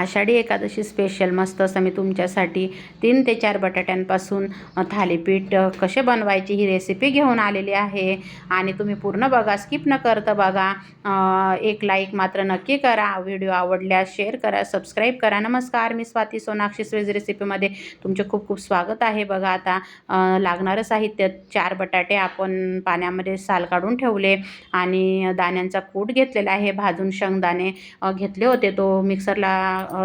Ashadhi Ekadashi special मस्त असं मी तुमच्यासाठी तीन ते चार बटाट्यांपासून थालीपीठ कसे बनवायची ही रेसिपी घेऊन आलेली आहे. आणि तुम्ही पूर्ण बघा स्किप न करता बघा. एक लाईक मात्र नक्की करा. व्हिडिओ आवडल्यास शेअर करा सबस्क्राईब करा. नमस्कार मी स्वाती सोनाक्षी स्वेज रेसिपीमध्ये तुमचे खूप खूप स्वागत आहे. बघा आता लागणारं साहित्य चार बटाटे आपण पाण्यामध्ये साल काढून ठेवले. आणि दाण्यांचा कूट घेतलेला आहे. भाजून शेंगदाणे घेतले होते. तो मिक्सरला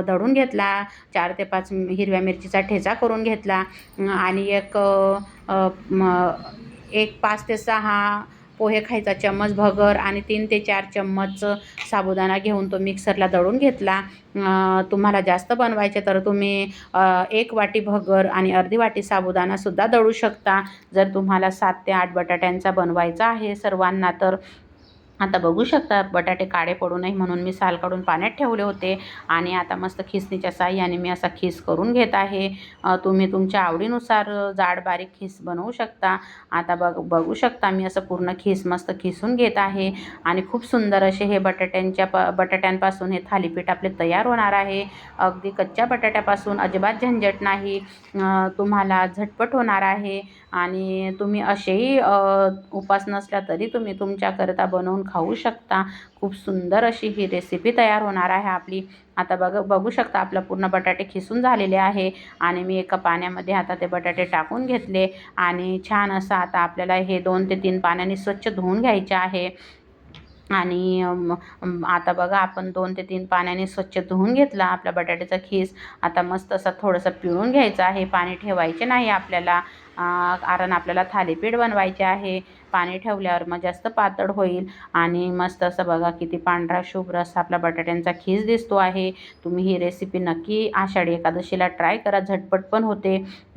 दळून घेतला चार ते पाच हिरव्या मिरचीचा ठेचा करून घेतला आणि एक एक पाच ते सहा पोहे खायचा चम्मच भगर आणि तीन ते चार चम्मच साबुदाणा घेऊन तो मिक्सरला दळून घेतला. तुम्हाला जास्त बनवायचे तर तुम्ही एक वाटी भगर आणि अर्धी वाटी साबुदाणासुद्धा दळू शकता. जर तुम्हाला सात ते आठ बटाट्यांचा बनवायचा आहे सर्वांना तर आता बघू शकता बटाटे काळे पडू नये म्हणून मी साल काढून पाण्यात ठेवले होते. आणि आता मस्त खिसणीच्या साह्याने मी असा खीस करून घेत आहे. तुम्ही तुमच्या आवडीनुसार जाड बारीक खीस बनवू शकता. आता बघ बघू शकता मी असं पूर्ण खीस मस्त खिसून घेत आहे. आणि खूप सुंदर असे हे बटाट्यांच्या प बटाट्यांपासून हे थालीपीठ आपले तयार होणार आहे. अगदी कच्च्या बटाट्यापासून अजिबात झंझट नाही. तुम्हाला झटपट होणार आहे. आणि तुम्ही असेही उपास नसला तरी तुम्ही तुमच्याकरता बनवून खाऊ शकता. खूप सुंदर अशी ही रेसिपी तयार होणार आहे आपली. आता बघ बघू शकता आपलं पूर्ण बटाटे खिसून झालेले आहे. आणि मी एका पाण्यामध्ये आता ते बटाटे टाकून घेतले. आणि छान असं आता आपल्याला हे दोन ते तीन पाण्याने स्वच्छ धुवून घ्यायचे आहे. आणि आता बघा आपण दोन ते तीन पाण्याने स्वच्छ धुवून घेतला आपला बटाट्याचा खीस. आता मस्त असा थोडंसं पिळून घ्यायचं आहे. पाणी ठेवायचे नाही आपल्याला. कारण आपल्याला थालीपीठ बनवायचे आहे. पाणी ठेवल्यावर मग जास्त पातळ होईल. आणि मस्त असं बघा किती पांढरा शुभ्र असा आपला बटाट्यांचा खीस दिसतो आहे. तुम्ही ही रेसिपी नक्की आषाढी एकादशीला ट्राय करा. झटपट पण होते.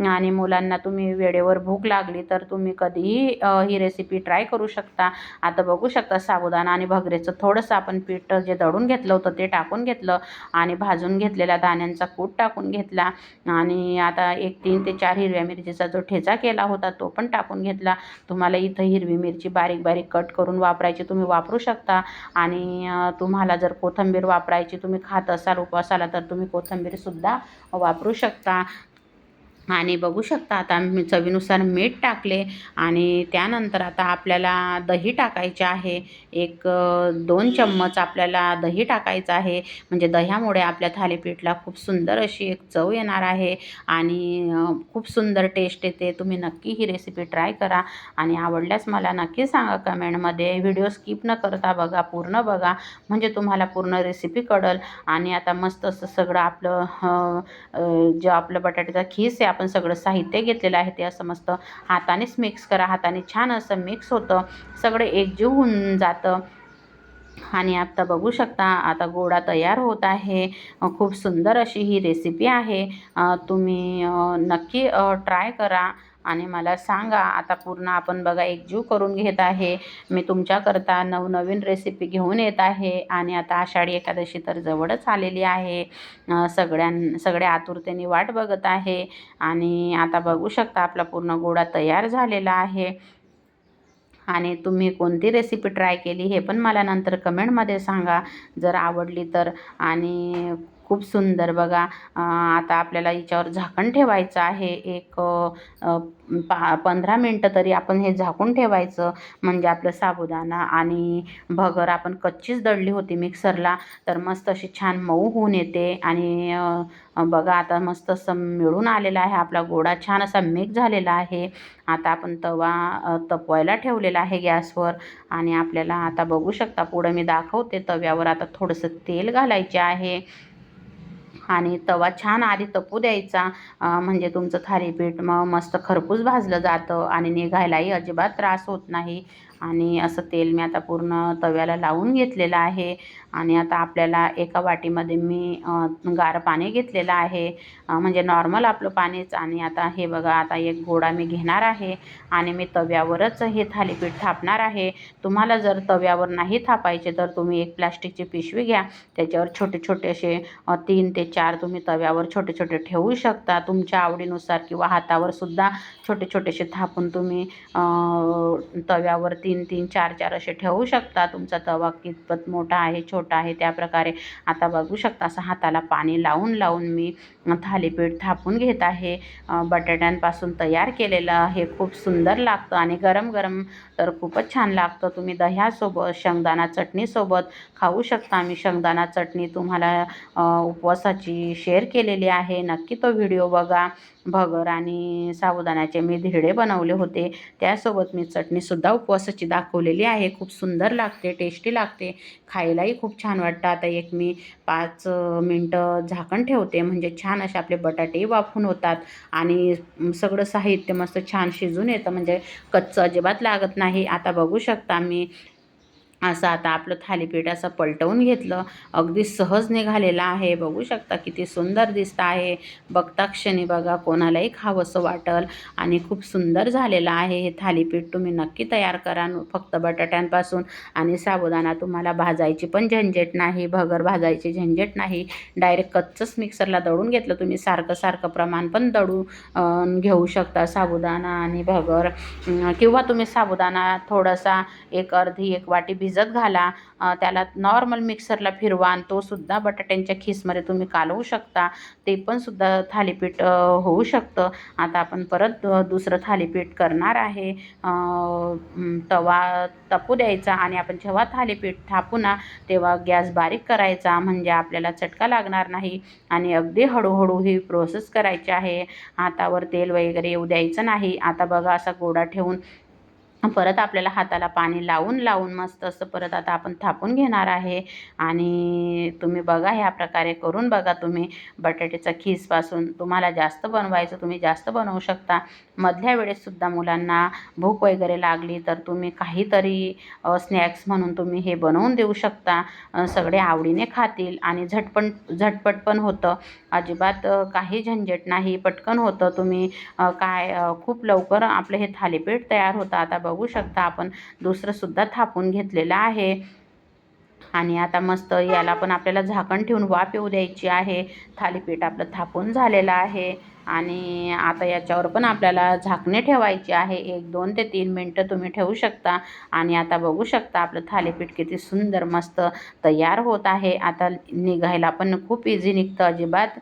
आणि मुलांना तुम्ही वेळेवर भूक लागली तर तुम्ही कधीही ही रेसिपी ट्राय करू शकता. आता बघू शकता साबुदाणा आणि भगरेचं थोडंसं आपण पीठ जे दळून घेतलं होतं ते टाकून घेतलं. आणि भाजून घेतलेल्या दाण्यांचा कूट टाकून घेतला. आणि आता एक तीन ते चार हिरव्या मिरचीचा जो ठेचा केला होता तो पण टाकून घेतला. तुम्हाला इथं हिरवी मिरची बारीक बारीक कट करून वापरायची तुम्ही वापरू शकता. आणि तुम्हाला जर कोथिंबीर वापरायची तुम्ही खात असाल उपवासाला तर तुम्ही कोथिंबीरसुद्धा वापरू शकता. आणि बघू शकता आता मी चवीनुसार मीठ टाकले आणि त्यानंतर आता आपल्याला दही टाकायचे आहे. एक दोन चम्मच आपल्याला दही टाकायचं आहे. म्हणजे दह्यामुळे आपल्या थालीपीठला खूप सुंदर अशी एक चव येणार आहे आणि खूप सुंदर टेस्ट येते. तुम्ही नक्की ही रेसिपी ट्राय करा आणि आवडल्यास मला नक्की सांगा कमेंटमध्ये व्हिडिओ स्किप न करता बघा पूर्ण बघा. म्हणजे तुम्हाला पूर्ण रेसिपी कळेल आणि आता मस्त असं सगळं आपलं जो जे आपलं बटाट्याचा खीस आहे आपण सगळं साहित्य घेतलेलं आहे ते असं मस्त हातानेच मिक्स करा हाताने छान असं मिक्स होतं. सगळं एकजीव होऊन जातं. आणि आत्ता बघू शकता आता गोडा तयार होत आहे. खूप सुंदर अशी ही रेसिपी आहे. तुम्ही नक्की ट्राय करा. आणि मला सांगा आता पूर्ण आपण बघा एकजीव करून घेत आहे. मी तुमच्याकरता नवनवीन रेसिपी घेऊन येत आहे आणि आता आषाढी एकादशी तर जवळच आलेली आहे. सगळ्यां सगळ्या आतुरतेने वाट बघत आहे आणि आता बघू शकता आपला पूर्ण गोळा तयार झालेला आहे. आणि तुम्ही कोणती रेसिपी ट्राय केली हे पण मला नंतर कमेंटमध्ये सांगा. जर आवडली तर. आणि खूप सुंदर. बघा आता आपल्याला याच्यावर झाकण ठेवायचं आहे. एक पा पंधरा मिनटं तरी आपण हे झाकून ठेवायचं म्हणजे आपलं साबुदाणा आणि भगर आपण कच्चीच दळली होती मिक्सरला तर मस्त अशी छान मऊ होऊन येते. आणि बघा आता मस्त असं मिळून आलेला आहे आपला गोळा छान असा मिक्स झालेला आहे. आता आपण तवा तपवायला ठेवलेला आहे गॅसवर. आणि आपल्याला आता बघू शकता पुढं मी दाखवते तव्यावर. आता थोडंसं तेल घालायचे आहे. आणि तवा छान आधी तपू द्यायचा. म्हणजे तुमचं थालीपीठ मग मस्त खरपूस भाजलं जातं आणि निघायलाही अजिबात त्रास होत नाही. आणि असं तेल मी आता पूर्ण तव्याला लावून घेतलेलं आहे. आणि आता आपल्याला एका वाटीमध्ये मी गार पाणी घेतलेलं आहे. म्हणजे नॉर्मल आपलं पाणीच. आणि आता हे बघा आता एक घोडा मी घेणार आहे. आणि मी तव्यावरच हे थालीपीठ थापणार आहे. तुम्हाला जर तव्यावर नाही थापायचे तर तुम्ही एक प्लास्टिकची पिशवी घ्या. त्याच्यावर छोटे छोटे असे तीन ते चार तुम्ही तव्यावर छोटे छोटे ठेवू शकता. तुमच्या आवडीनुसार किंवा हातावर सुद्धा छोटे छोटेसे थापून तुम्ही तव्यावरती तीन तीन चार चार असे ठेवू शकता. तुमचा तवा कितपत मोठा आहे छोटा आहे त्या प्रकारे आता बघू शकता. असं हाताला पाणी लावून लावून मी थालीपीठ थापून घेत आहे. बटाट्यांपासून तयार केलेलं हे खूप सुंदर लागतं आणि गरम गरम तर खूपच छान लागतं. तुम्ही दह्यासोबत शेंगदाणा चटणीसोबत खाऊ शकता. मी शेंगदाणा चटणी तुम्हाला उपवासाची शेअर केलेली आहे. नक्की तो व्हिडिओ बघा. भगर आणि साबुदाण्याचे मी धिरडे बनवले होते. त्यासोबत मी चटणीसुद्धा उपवासाची दाखवलेली आहे. खूप सुंदर लागते टेस्टी लागते. खायलाही खूप छान वाटतं. आता एक मी पाच मिनटं झाकण ठेवते. म्हणजे छान असे आपले बटाटेही वाफून होतात आणि सगळं साहित्य मस्त छान शिजून येतं. म्हणजे कच्चं अजिबात लागत नाही. आता बघू शकता मी असं आता आपलं थालीपीठ असं पलटवून घेतलं. अगदी सहज निघालेलं आहे. बघू शकता किती सुंदर दिसतं आहे. बघता क्षणी बघा कोणालाही खावंसं वाटल. आणि खूप सुंदर झालेलं आहे हे थालीपीठ. तुम्ही नक्की तयार करा. फक्त बटाट्यांपासून आणि साबुदाणा तुम्हाला भाजायची पण झंझट नाही. भगर भाजायची झंझट नाही. डायरेक्ट कच्चंच मिक्सरला दळून घेतलं तुम्ही. सारखं सारखं प्रमाण पण दडू घेऊ शकता साबुदाणा आणि भगर. किंवा तुम्ही साबुदाणा थोडासा एक अर्धी एक वाटी भिजत घाला. त्याला नॉर्मल मिक्सरला फिरवा आणि तो सुद्धा बटाट्यांच्या खिसमध्ये तुम्ही कालवू शकता. ते पण सुद्धा थालीपीठ होऊ शकतं. आता आपण परत दुसरं थालीपीठ करणार आहे. तवा तपू द्यायचा आणि आपण जेव्हा थालीपीठ थापू ना तेव्हा गॅस बारीक करायचा. म्हणजे आपल्याला चटका लागणार नाही आणि अगदी हळूहळू ही प्रोसेस करायची आहे. हातावर तेल वगैरे येऊ द्यायचं नाही. आता बघा असा गोडा ठेवून परत आपल्याला हाताला पाणी लावून लावून मस्त असं परत आता आपण थापून घेणार आहे. आणि तुम्ही बघा ह्या प्रकारे करून बघा तुम्ही. बटाट्याचा खीसपासून तुम्हाला जास्त बनवायचं तुम्ही जास्त बनवू शकता. मधल्या वेळेससुद्धा मुलांना भूक वगैरे लागली तर तुम्ही काहीतरी स्नॅक्स म्हणून तुम्ही हे बनवून देऊ शकता. सगळे आवडीने खातील आणि झटपण झटपट पण होतं. अजिबात काही झंझट नाही. पटकन होतं. तुम्ही काय खूप लवकर आपलं हे थालीपीठ तयार होतं. आता बघू बघू शकता. आपण दुसरंसुद्धा थापून घेतलेलं आहे. आणि आता मस्त याला पण आपल्याला झाकण ठेवून वाफ येऊ द्यायची आहे. थालीपीठ आपलं थापून झालेलं आहे. आणि आता याच्यावर पण आपल्याला झाकणे ठेवायची आहे. एक दोन ते तीन मिनटं तुम्ही ठेवू शकता. आणि आता बघू शकता आपलं थालीपीठ किती सुंदर मस्त तयार होत आहे. आता निघायला पण खूप इझी निघतं. अजिबात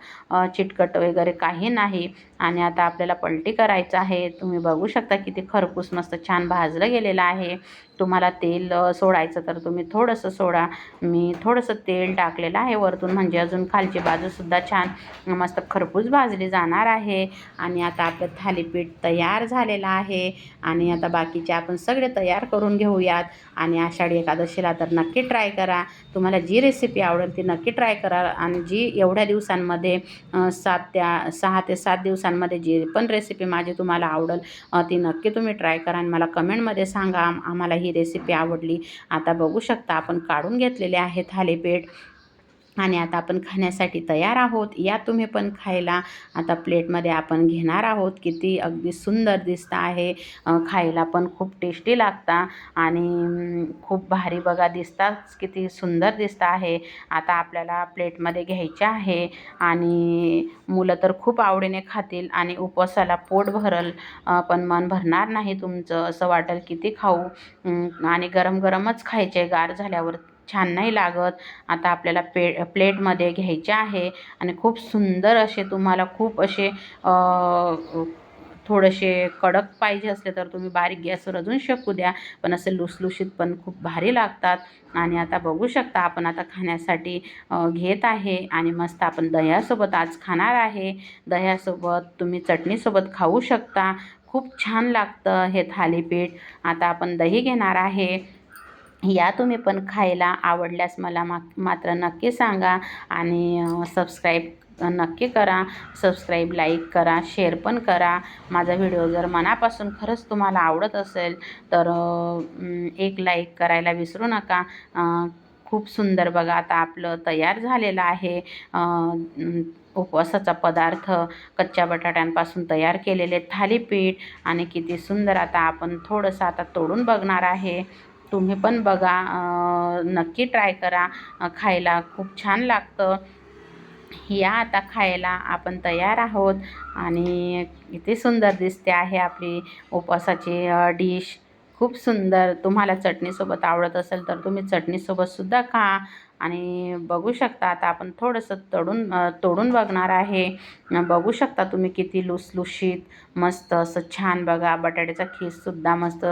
चिटकट वगैरे काही नाही. आणि आता आपल्याला पलटी करायचं आहे. तुम्ही बघू शकता किती खरपूस मस्त छान भाजलं गेलेलं आहे. तुम्हाला तेल सोडायचं तर तुम्ही थोडंसं सोडा. मी थोडंसं तेल टाकलेलं आहे वरतून. म्हणजे अजून खालची बाजूसुद्धा छान मस्त खरपूस भाजली जाणार आहे. आणि आता आपलं थालीपीठ तयार झालेलं आहे. आणि आता बाकीचे आपण सगळे तयार करून घेऊयात. आणि आषाढी एकादशीला तर नक्की ट्राय करा. तुम्हाला जी रेसिपी आवडेल ती नक्की ट्राय करा. आणि जी एवढ्या दिवसांमध्ये सात त्या सहा ते सात दिवसांमध्ये जी पण रेसिपी माझी तुम्हाला आवडेल ती नक्की तुम्ही ट्राय करा आणि मला कमेंटमध्ये सांगा. आम्हाला ही रेसिपी आवडली. आता बघू शकता आपण काढून घेतलेले आहे थालीपीठ. आणि आता आपण खाण्यासाठी तयार आहोत. या तुम्ही पण खायला आता प्लेटमध्ये आपण घेणार आहोत. किती अगदी सुंदर दिसतं आहे. खायला पण खूप टेस्टी लागता आणि खूप भारी बघा दिसतात किती सुंदर दिसतं आहे. आता आपल्याला प्लेटमध्ये घ्यायचे आहे आणि मुलं तर खूप आवडीने खातील आणि उपवासाला पोट भरल पण मन भरणार नाही तुमचं असं वाटेल किती खाऊ आणि गरम गरमच खायचे गार झाल्यावर छान नाही लागत. आता आपल्याला पे प्लेटमध्ये घ्यायचे आहे आणि खूप सुंदर असे तुम्हाला खूप असे थोडेसे कडक पाहिजे असले तर तुम्ही बारीक गॅसवर अजून शकू द्या. पण असे लुसलुशीत पण खूप भारी लागतात. आणि आता बघू शकता आपण आता खाण्यासाठी घेत आहे आणि मस्त आपण दह्यासोबत आज खाणार आहे. दह्यासोबत तुम्ही चटणीसोबत खाऊ शकता. खूप छान लागतं हे थालीपीठ. आता आपण दही घेणार आहे. या तुम्ही पण खायला आवडल्यास मला मा मात्र नक्की सांगा आणि सबस्क्राईब नक्की करा. सबस्क्राईब लाईक करा शेअर पण करा. माझा व्हिडिओ जर मनापासून खरंच तुम्हाला आवडत असेल तर एक लाईक करायला विसरू नका. खूप सुंदर बघा आता आपलं तयार झालेलं आहे. उपवासाचा पदार्थ कच्च्या बटाट्यांपासून तयार केलेले थालीपीठ आणि किती सुंदर आता आपण थोडंसं आता तोडून बघणार आहे. तुम्ही पण बघा नक्की ट्राय करा. खायला खूप छान लागतं. या आता खायला आपण तयार आहोत आणि किती सुंदर दिसते आहे आपली उपवासाची डिश खूप सुंदर. तुम्हाला चटणीसोबत आवडत असेल तर तुम्ही चटणीसोबतसुद्धा खा. आणि बघू शकता आता आपण थोडंसं तडून तोडून बघणार आहे. बघू शकता तुम्ही किती लुसलुशीत मस्त असं छान बघा. बटाट्याचा खीससुद्धा मस्त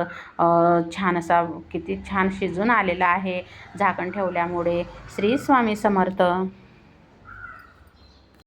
छान असा किती छान शिजून आलेला आहे. झाकण ठेवल्यामुळे श्री स्वामी समर्थ.